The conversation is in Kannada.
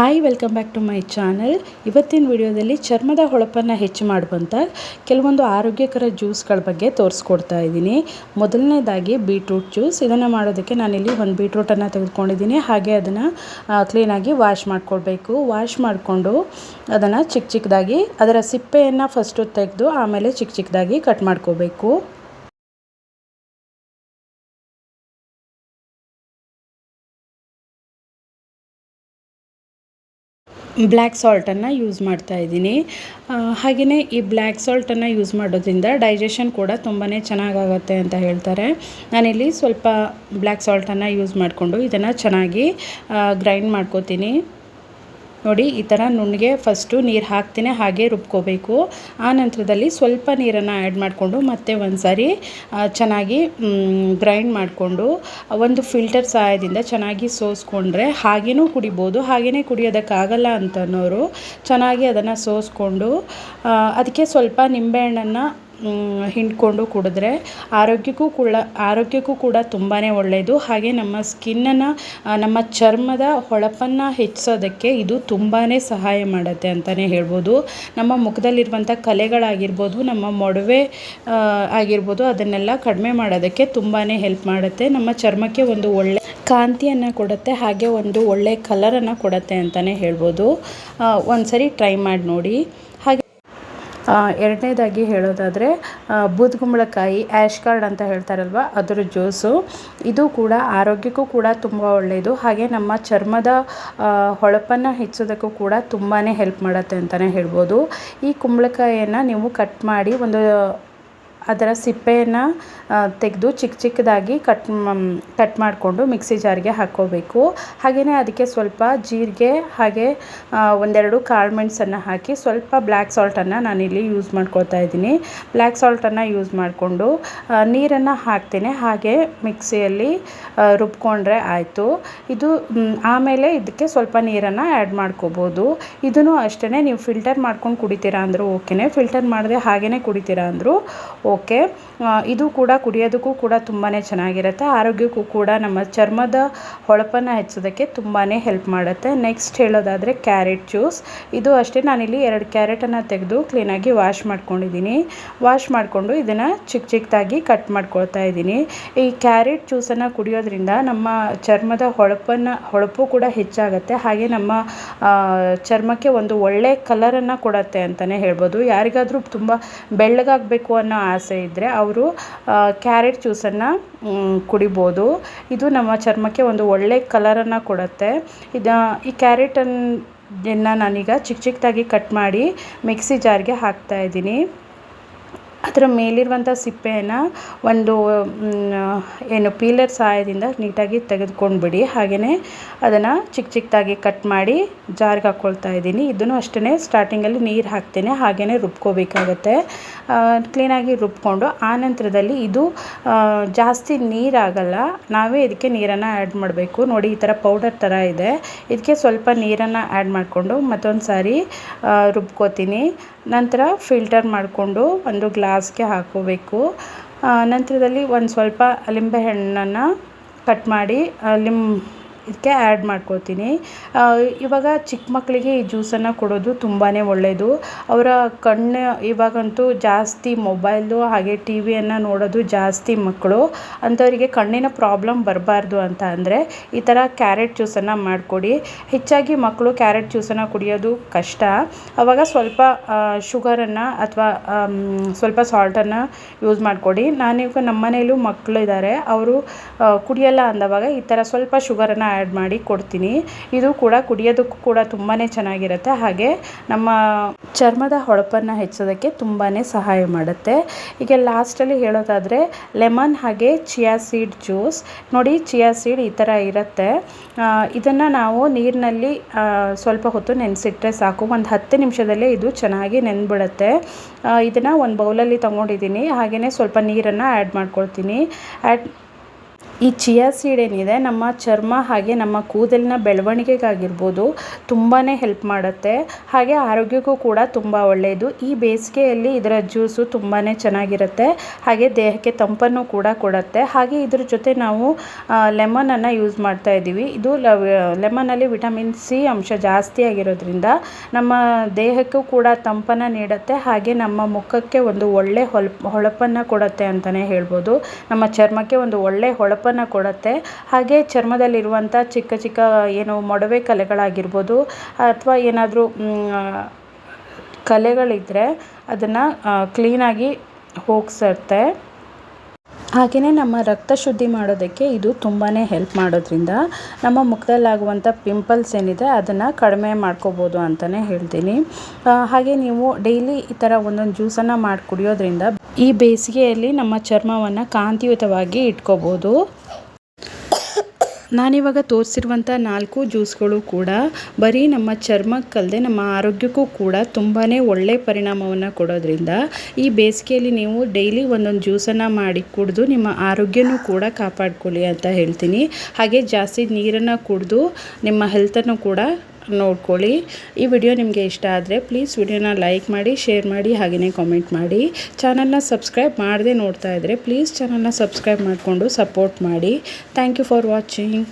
Hi welcome back to my channel ಇವತ್ತಿನ ವಿಡಿಯೋದಲ್ಲಿ ಚರ್ಮದ ಹೊಳಪನ್ನು ಹೆಚ್ಚು ಮಾಡುವಂಥ ಕೆಲವೊಂದು ಆರೋಗ್ಯಕರ ಜ್ಯೂಸ್ಗಳ ಬಗ್ಗೆ ತೋರಿಸ್ಕೊಡ್ತಾ ಇದ್ದೀನಿ. ಮೊದಲನೇದಾಗಿ ಬೀಟ್ರೂಟ್ ಜ್ಯೂಸ್ ಇದನ್ನು ಮಾಡೋದಕ್ಕೆ ನಾನಿಲ್ಲಿ ಒಂದು ಬೀಟ್ರೂಟನ್ನು ತೆಗೆದುಕೊಂಡಿದ್ದೀನಿ. ಹಾಗೆ ಅದನ್ನು ಕ್ಲೀನಾಗಿ ವಾಶ್ ಮಾಡ್ಕೊಳ್ಬೇಕು. ವಾಶ್ ಮಾಡಿಕೊಂಡು ಅದನ್ನು ಚಿಕ್ಕ ಚಿಕ್ಕದಾಗಿ ಅದರ ಸಿಪ್ಪೆಯನ್ನು ಫಸ್ಟು ತೆಗೆದು ಆಮೇಲೆ ಚಿಕ್ಕ ಚಿಕ್ಕದಾಗಿ ಕಟ್ ಮಾಡ್ಕೋಬೇಕು. ಬ್ಲ್ಯಾಕ್ ಸಾಲ್ಟನ್ನು ಯೂಸ್ ಮಾಡ್ತಾ ಇದ್ದೀನಿ. ಹಾಗೆಯೇ ಈ ಬ್ಲ್ಯಾಕ್ ಸಾಲ್ಟನ್ನು ಯೂಸ್ ಮಾಡೋದ್ರಿಂದ ಡೈಜೆಷನ್ ಕೂಡ ತುಂಬಾ ಚೆನ್ನಾಗಾಗತ್ತೆ ಅಂತ ಹೇಳ್ತಾರೆ. ನಾನಿಲ್ಲಿ ಸ್ವಲ್ಪ ಬ್ಲ್ಯಾಕ್ ಸಾಲ್ಟನ್ನು ಯೂಸ್ ಮಾಡಿಕೊಂಡು ಇದನ್ನು ಚೆನ್ನಾಗಿ ಗ್ರೈಂಡ್ ಮಾಡ್ಕೋತೀನಿ. ನೋಡಿ, ಈ ಥರ ನುಣ್ಣಗೆ ಫಸ್ಟು ನೀರು ಹಾಕ್ತೀನಿ ಹಾಗೆ ರುಬ್ಕೋಬೇಕು. ಆ ನಂತರದಲ್ಲಿ ಸ್ವಲ್ಪ ನೀರನ್ನು ಆ್ಯಡ್ ಮಾಡಿಕೊಂಡು ಮತ್ತೆ ಒಂದು ಸಾರಿ ಚೆನ್ನಾಗಿ ಗ್ರೈಂಡ್ ಮಾಡಿಕೊಂಡು ಒಂದು ಫಿಲ್ಟರ್ ಸಹಾಯದಿಂದ ಚೆನ್ನಾಗಿ ಸೋಸ್ಕೊಂಡ್ರೆ ಹಾಗೇನೂ ಕುಡಿಬೋದು. ಹಾಗೆಯೇ ಕುಡಿಯೋದಕ್ಕಾಗಲ್ಲ ಅಂತನೋರು ಚೆನ್ನಾಗಿ ಅದನ್ನು ಸೋಸ್ಕೊಂಡು ಅದಕ್ಕೆ ಸ್ವಲ್ಪ ನಿಂಬೆಹಣ್ಣನ್ನು ಹಿಂಡ್ಕೊಂಡು ಕುಡಿದ್ರೆ ಆರೋಗ್ಯಕ್ಕೂ ಕೂಡ ಆರೋಗ್ಯಕ್ಕೂ ಕೂಡ ತುಂಬಾ ಒಳ್ಳೆಯದು ಹಾಗೆ ನಮ್ಮ ಸ್ಕಿನ್ನನ್ನು ನಮ್ಮ ಚರ್ಮದ ಹೊಳಪನ್ನು ಹೆಚ್ಚಿಸೋದಕ್ಕೆ ಇದು ತುಂಬಾ ಸಹಾಯ ಮಾಡುತ್ತೆ ಅಂತಲೇ ಹೇಳ್ಬೋದು. ನಮ್ಮ ಮುಖದಲ್ಲಿರುವಂಥ ಕಲೆಗಳಾಗಿರ್ಬೋದು, ನಮ್ಮ ಮೊಡವೆ ಆಗಿರ್ಬೋದು, ಅದನ್ನೆಲ್ಲ ಕಡಿಮೆ ಮಾಡೋದಕ್ಕೆ ತುಂಬಾ ಹೆಲ್ಪ್ ಮಾಡುತ್ತೆ. ನಮ್ಮ ಚರ್ಮಕ್ಕೆ ಒಂದು ಒಳ್ಳೆ ಕಾಂತಿಯನ್ನು ಕೊಡುತ್ತೆ, ಹಾಗೆ ಒಂದು ಒಳ್ಳೆ ಕಲರನ್ನು ಕೊಡುತ್ತೆ ಅಂತಲೇ ಹೇಳ್ಬೋದು. ಒಂದು ಸರಿ ಟ್ರೈ ಮಾಡಿ ನೋಡಿ. ಹಾಗೆ ಎರಡನೇದಾಗಿ ಹೇಳೋದಾದರೆ ಬೂದುಗುಂಬಳಕಾಯಿ ಆ್ಯಶ್ ಕಾರ್ಡ್ ಅಂತ ಹೇಳ್ತಾರಲ್ವ, ಅದರ ಜ್ಯೂಸು. ಇದು ಕೂಡ ಆರೋಗ್ಯಕ್ಕೂ ಕೂಡ ತುಂಬ ಒಳ್ಳೆಯದು ಹಾಗೆ ನಮ್ಮ ಚರ್ಮದ ಹೊಳಪನ್ನು ಹೆಚ್ಚೋದಕ್ಕೂ ಕೂಡ ತುಂಬಾ ಹೆಲ್ಪ್ ಮಾಡುತ್ತೆ ಅಂತಲೇ ಹೇಳ್ಬೋದು. ಈ ಕುಂಬಳಕಾಯಿಯನ್ನು ನೀವು ಕಟ್ ಮಾಡಿ ಒಂದು ಅದರ ಸಿಪ್ಪೆಯನ್ನು ತೆಗೆದು ಚಿಕ್ಕ ಚಿಕ್ಕದಾಗಿ ಕಟ್ ಕಟ್ ಮಾಡಿಕೊಂಡು ಮಿಕ್ಸಿ ಜಾರಿಗೆ ಹಾಕ್ಕೋಬೇಕು. ಹಾಗೆಯೇ ಅದಕ್ಕೆ ಸ್ವಲ್ಪ ಜೀರಿಗೆ ಹಾಗೆ ಒಂದೆರಡು ಕಾಳು ಮೆಣಸನ್ನು ಹಾಕಿ ಸ್ವಲ್ಪ ಬ್ಲ್ಯಾಕ್ ಸಾಲ್ಟನ್ನು ನಾನಿಲ್ಲಿ ಯೂಸ್ ಮಾಡ್ಕೊಳ್ತಾ ಇದ್ದೀನಿ. ಬ್ಲ್ಯಾಕ್ ಸಾಲ್ಟನ್ನು ಯೂಸ್ ಮಾಡಿಕೊಂಡು ನೀರನ್ನು ಹಾಕ್ತೇನೆ. ಹಾಗೆ ಮಿಕ್ಸಿಯಲ್ಲಿ ರುಬ್ಕೊಂಡ್ರೆ ಆಯಿತು. ಇದು ಆಮೇಲೆ ಇದಕ್ಕೆ ಸ್ವಲ್ಪ ನೀರನ್ನು ಆ್ಯಡ್ ಮಾಡ್ಕೋಬೋದು. ಇದನ್ನು ಅಷ್ಟೇ ನೀವು ಫಿಲ್ಟರ್ ಮಾಡ್ಕೊಂಡು ಕುಡಿತೀರಾ ಅಂದರೂ ಓಕೆನೇ. ಫಿಲ್ಟರ್ ಮಾಡಿದೆ ಹಾಗೆಯೇ ಕುಡಿತೀರಾ ಅಂದರೂ ಓಕೆ. ಇದು ಕೂಡ ಕುಡಿಯೋದಕ್ಕೂ ಕೂಡ ತುಂಬಾ ಚೆನ್ನಾಗಿರುತ್ತೆ. ಆರೋಗ್ಯಕ್ಕೂ ಕೂಡ ನಮ್ಮ ಚರ್ಮದ ಹೊಳಪನ್ನು ಹೆಚ್ಚೋದಕ್ಕೆ ತುಂಬಾ ಹೆಲ್ಪ್ ಮಾಡುತ್ತೆ. ನೆಕ್ಸ್ಟ್ ಹೇಳೋದಾದರೆ ಕ್ಯಾರೆಟ್ ಜ್ಯೂಸ್ ಇದು ಅಷ್ಟೇ, ನಾನಿಲ್ಲಿ ಎರಡು ಕ್ಯಾರೆಟನ್ನು ತೆಗೆದು ಕ್ಲೀನಾಗಿ ವಾಶ್ ಮಾಡ್ಕೊಂಡಿದ್ದೀನಿ. ವಾಶ್ ಮಾಡಿಕೊಂಡು ಇದನ್ನು ಚಿಕ್ಕ ಚಿಕ್ಕದಾಗಿ ಕಟ್ ಮಾಡ್ಕೊಳ್ತಾ ಇದ್ದೀನಿ. ಈ ಕ್ಯಾರೆಟ್ ಜ್ಯೂಸನ್ನು ಕುಡಿಯೋದ್ರಿಂದ ನಮ್ಮ ಚರ್ಮದ ಹೊಳಪನ್ನು, ಹೊಳಪು ಕೂಡ ಹೆಚ್ಚಾಗುತ್ತೆ. ಹಾಗೆ ನಮ್ಮ ಚರ್ಮಕ್ಕೆ ಒಂದು ಒಳ್ಳೆ ಕಲರನ್ನು ಕೊಡುತ್ತೆ ಅಂತಲೇ ಹೇಳ್ಬೋದು. ಯಾರಿಗಾದರೂ ತುಂಬ ಬೆಳ್ಳಗಾಗಬೇಕು ಅನ್ನೋ ಆಸೆ ಇದ್ದರೆ ಅವರು ಕ್ಯಾರೆಟ್ ಜ್ಯೂಸನ್ನು ಕುಡಿಬೋದು. ಇದು ನಮ್ಮ ಚರ್ಮಕ್ಕೆ ಒಂದು ಒಳ್ಳೆ ಕಲರನ್ನು ಕೊಡುತ್ತೆ. ಇದು, ಈ ಕ್ಯಾರೆಟನ್ನು ನಾನೀಗ ಚಿಕ್ಕ ಚಿಕ್ಕದಾಗಿ ಕಟ್ ಮಾಡಿ ಮಿಕ್ಸಿ ಜಾರ್ಗೆ ಹಾಕ್ತಾಯಿದ್ದೀನಿ ಅದರ ಮೇಲಿರುವಂಥ ಸಿಪ್ಪೆಯನ್ನು ಒಂದು ಏನು ಪೀಲರ್ ಸಹಾಯದಿಂದ ನೀಟಾಗಿ ತೆಗೆದುಕೊಂಡ್ಬಿಡಿ. ಹಾಗೆಯೇ ಅದನ್ನು ಚಿಕ್ಕ ಚಿಕ್ಕದಾಗಿ ಕಟ್ ಮಾಡಿ ಜಾರ್ಗೆ ಹಾಕ್ಕೊಳ್ತಾ ಇದ್ದೀನಿ. ಇದನ್ನು ಅಷ್ಟೇ ಸ್ಟಾರ್ಟಿಂಗಲ್ಲಿ ನೀರು ಹಾಕ್ತೇನೆ. ಹಾಗೆಯೇ ರುಬ್ಕೋಬೇಕಾಗತ್ತೆ. ಕ್ಲೀನಾಗಿ ರುಬ್ಕೊಂಡು ಆ ನಂತರದಲ್ಲಿ ಇದು ಜಾಸ್ತಿ ನೀರಾಗಲ್ಲ. ನಾವೇ ಇದಕ್ಕೆ ನೀರನ್ನು ಆ್ಯಡ್ ಮಾಡಬೇಕು. ನೋಡಿ, ಈ ಥರ ಪೌಡರ್ ಥರ ಇದೆ. ಇದಕ್ಕೆ ಸ್ವಲ್ಪ ನೀರನ್ನು ಆ್ಯಡ್ ಮಾಡಿಕೊಂಡು ಮತ್ತೊಂದು ಸಾರಿ ರುಬ್ಕೋತೀನಿ. ನಂತರ ಫಿಲ್ಟರ್ ಮಾಡಿಕೊಂಡು ಒಂದು ಗ್ಲಾಸ್ಗೆ ಹಾಕ್ಕೋಬೇಕು ನಂತರದಲ್ಲಿ ಒಂದು ಸ್ವಲ್ಪ ಲಿಂಬೆಹಣ್ಣನ್ನು ಕಟ್ ಮಾಡಿ ಲಿಮ್ ಇದಕ್ಕೆ ಆ್ಯಡ್ ಮಾಡ್ಕೊಳ್ತೀನಿ. ಇವಾಗ ಚಿಕ್ಕ ಮಕ್ಕಳಿಗೆ ಈ ಜ್ಯೂಸನ್ನು ಕೊಡೋದು ತುಂಬಾ ಒಳ್ಳೆಯದು ಅವರ ಕಣ್ಣು ಇವಾಗಂತೂ ಜಾಸ್ತಿ ಮೊಬೈಲು ಹಾಗೆ ಟಿ ವಿಯನ್ನು ನೋಡೋದು ಜಾಸ್ತಿ ಮಕ್ಕಳು. ಅಂಥವರಿಗೆ ಕಣ್ಣಿನ ಪ್ರಾಬ್ಲಮ್ ಬರಬಾರ್ದು ಅಂತ ಅಂದರೆ ಈ ಥರ ಕ್ಯಾರೆಟ್ ಜ್ಯೂಸನ್ನು ಮಾಡಿಕೊಡಿ. ಹೆಚ್ಚಾಗಿ ಮಕ್ಕಳು ಕ್ಯಾರೆಟ್ ಜ್ಯೂಸನ್ನು ಕುಡಿಯೋದು ಕಷ್ಟ. ಆವಾಗ ಸ್ವಲ್ಪ ಶುಗರನ್ನು ಅಥವಾ ಸ್ವಲ್ಪ ಸಾಲ್ಟನ್ನು ಯೂಸ್ ಮಾಡಿಕೊಡಿ. ನಾನೀಗ ನಮ್ಮ ಮನೇಲೂ ಮಕ್ಕಳಿದ್ದಾರೆ ಅವರು ಕುಡಿಯಲ್ಲ ಅಂದವಾಗ ಈ ಥರ ಸ್ವಲ್ಪ ಶುಗರನ್ನು ಆ್ಯಡ್ ಮಾಡಿ ಕೊಡ್ತೀನಿ. ಇದು ಕೂಡ ಕುಡಿಯೋದಕ್ಕೂ ಕೂಡ ತುಂಬಾ ಚೆನ್ನಾಗಿರುತ್ತೆ. ಹಾಗೆ ನಮ್ಮ ಚರ್ಮದ ಹೊಳಪನ್ನು ಹೆಚ್ಚೋದಕ್ಕೆ ತುಂಬಾ ಸಹಾಯ ಮಾಡುತ್ತೆ. ಈಗ ಲಾಸ್ಟಲ್ಲಿ ಹೇಳೋದಾದರೆ ಲೆಮನ್ ಹಾಗೆ ಚಿಯಾ ಸೀಡ್ ಜ್ಯೂಸ್. ನೋಡಿ ಚಿಯಾ ಸೀಡ್ ಈ ಥರ ಇರುತ್ತೆ. ಇದನ್ನು ನಾವು ನೀರಿನಲ್ಲಿ ಸ್ವಲ್ಪ ಹೊತ್ತು ನೆನೆಸಿಟ್ರೆ ಸಾಕು. ಒಂದು ಹತ್ತು ನಿಮಿಷದಲ್ಲೇ ಇದು ಚೆನ್ನಾಗಿ ನೆನ್ಬಿಡುತ್ತೆ. ಇದನ್ನು ಒಂದು ಬೌಲಲ್ಲಿ ತೊಗೊಂಡಿದ್ದೀನಿ. ಹಾಗೆಯೇ ಸ್ವಲ್ಪ ನೀರನ್ನು ಆ್ಯಡ್ ಮಾಡ್ಕೊಳ್ತೀನಿ. ಆ್ಯಡ್ ಈ ಚಿಯಾ ಸೀಡ್ ಏನಿದೆ, ನಮ್ಮ ಚರ್ಮ ಹಾಗೆ ನಮ್ಮ ಕೂದಲಿನ ಬೆಳವಣಿಗೆಗಾಗಿರ್ಬೋದು ತುಂಬಾ ಹೆಲ್ಪ್ ಮಾಡುತ್ತೆ. ಹಾಗೆ ಆರೋಗ್ಯಕ್ಕೂ ಕೂಡ ತುಂಬ ಒಳ್ಳೆಯದು ಈ ಬೇಸಿಗೆಯಲ್ಲಿ ಇದರ ಜ್ಯೂಸು ತುಂಬಾ ಚೆನ್ನಾಗಿರುತ್ತೆ. ಹಾಗೆ ದೇಹಕ್ಕೆ ತಂಪನ್ನು ಕೂಡ ಕೊಡುತ್ತೆ. ಹಾಗೆ ಇದ್ರ ಜೊತೆ ನಾವು ಲೆಮನನ್ನು ಯೂಸ್ ಮಾಡ್ತಾ ಇದ್ದೀವಿ. ಇದು ಲೆಮನಲ್ಲಿ ವಿಟಮಿನ್ ಸಿ ಅಂಶ ಜಾಸ್ತಿ ಆಗಿರೋದ್ರಿಂದ ನಮ್ಮ ದೇಹಕ್ಕೂ ಕೂಡ ತಂಪನ್ನು ನೀಡುತ್ತೆ. ಹಾಗೆ ನಮ್ಮ ಮುಖಕ್ಕೆ ಒಂದು ಒಳ್ಳೆ ಹೊಳಪ್, ಹೊಳಪನ್ನು ಕೊಡುತ್ತೆ ಅಂತಲೇ ಹೇಳ್ಬೋದು. ನಮ್ಮ ಚರ್ಮಕ್ಕೆ ಒಂದು ಒಳ್ಳೆ ಹೊಳಪನ್ನು ಕೊಡುತ್ತೆ. ಹಾಗೆ ಚರ್ಮದಲ್ಲಿರುವಂಥ ಚಿಕ್ಕ ಚಿಕ್ಕ ಏನು ಮೊಡವೆ ಕಲೆಗಳಾಗಿರ್ಬೋದು ಅಥವಾ ಏನಾದರೂ ಕಲೆಗಳಿದ್ದರೆ ಅದನ್ನು ಕ್ಲೀನಾಗಿ ಹೋಗ್ಸತ್ತೆ. ಹಾಗೆಯೇ ನಮ್ಮ ರಕ್ತ ಶುದ್ಧಿ ಮಾಡೋದಕ್ಕೆ ಇದು ತುಂಬಾ ಹೆಲ್ಪ್ ಮಾಡೋದ್ರಿಂದ ನಮ್ಮ ಮುಖದಲ್ಲಾಗುವಂಥ ಪಿಂಪಲ್ಸ್ ಏನಿದೆ ಅದನ್ನು ಕಡಿಮೆ ಮಾಡ್ಕೋಬೋದು ಅಂತಲೇ ಹೇಳ್ತೀನಿ. ಹಾಗೆ ನೀವು ಡೈಲಿ ಈ ಥರ ಒಂದೊಂದು ಜ್ಯೂಸನ್ನು ಮಾಡಿ ಕುಡಿಯೋದ್ರಿಂದ ಈ ಬೇಸಿಗೆಯಲ್ಲಿ ನಮ್ಮ ಚರ್ಮವನ್ನು ಕಾಂತಿಯುತವಾಗಿ ಇಟ್ಕೋಬೋದು. ನಾನಿವಾಗ ತೋರಿಸಿರುವಂಥ ನಾಲ್ಕು ಜ್ಯೂಸ್ಗಳು ಕೂಡ ಬರೀ ನಮ್ಮ ಚರ್ಮಕ್ಕಲ್ಲದೆ ನಮ್ಮ ಆರೋಗ್ಯಕ್ಕೂ ಕೂಡ ತುಂಬಾ ಒಳ್ಳೆಯ ಪರಿಣಾಮವನ್ನು ಕೊಡೋದ್ರಿಂದ ಈ ಬೇಸಿಗೆಯಲ್ಲಿ ನೀವು ಡೈಲಿ ಒಂದೊಂದು ಜ್ಯೂಸನ್ನು ಮಾಡಿ ಕುಡಿದು ನಿಮ್ಮ ಆರೋಗ್ಯನೂ ಕೂಡ ಕಾಪಾಡ್ಕೊಳ್ಳಿ ಅಂತ ಹೇಳ್ತೀನಿ. ಹಾಗೆ ಜಾಸ್ತಿ ನೀರನ್ನು ಕುಡಿದು ನಿಮ್ಮ ಹೆಲ್ತನ್ನು ಕೂಡ ನೋಡ್ಕೊಳ್ಳಿ. ಈ ವಿಡಿಯೋ ನಿಮಗೆ ಇಷ್ಟ ಆದರೆ ಪ್ಲೀಸ್ ವಿಡಿಯೋನ ಲೈಕ್ ಮಾಡಿ, ಶೇರ್ ಮಾಡಿ ಹಾಗೆಯೇ ಕಾಮೆಂಟ್ ಮಾಡಿ. ಚಾನಲ್ನ ಸಬ್ಸ್ಕ್ರೈಬ್ ಮಾಡದೆ ನೋಡ್ತಾ ಇದ್ದರೆ ಪ್ಲೀಸ್ ಚಾನಲ್ನ ಸಬ್ಸ್ಕ್ರೈಬ್ ಮಾಡಿಕೊಂಡು ಸಪೋರ್ಟ್ ಮಾಡಿ. Thank you for watching.